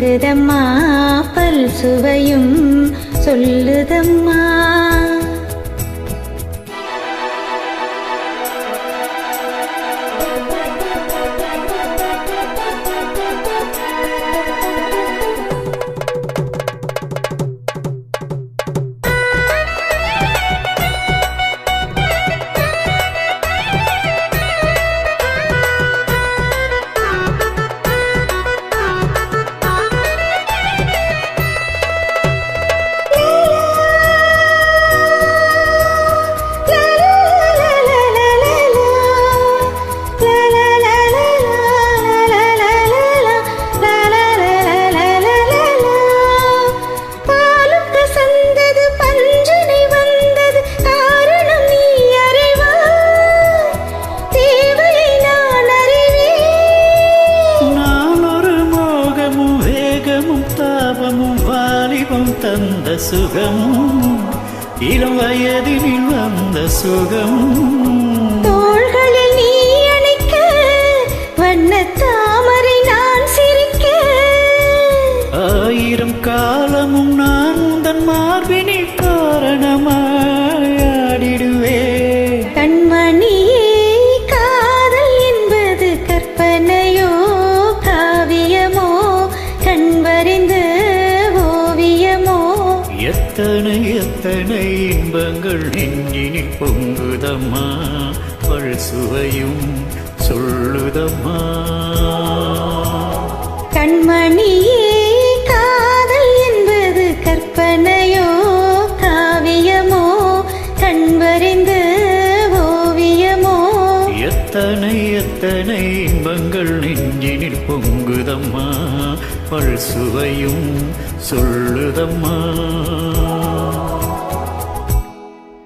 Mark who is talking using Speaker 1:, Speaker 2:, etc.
Speaker 1: பொங்குதம்மா பல் சுவையும் சொல்லுதம்மா.
Speaker 2: வாலிபம் தந்த சுகமும் இளம் வயதினில் வந்த சுகமும்.
Speaker 1: தோள்களில் நீ அணைக்க வண்ண தாமரை நான் சிரிக்க.
Speaker 2: ஆயிரம் காலமும் நான் தன் மார்பினில் நெஞ்சினில் பொங்குதம்மா பல் சுவையும் சொல்லுதம்மா.
Speaker 1: கண்மணியே காதல் என்பது கற்பனையோ காவியமோ கண்வறிந்து ஓவியமோ?
Speaker 2: எத்தனை எத்தனை இன்பங்கள் நெஞ்சினில் பொங்குதம்மா பல் சுவையும் சொல்லுதம்மா.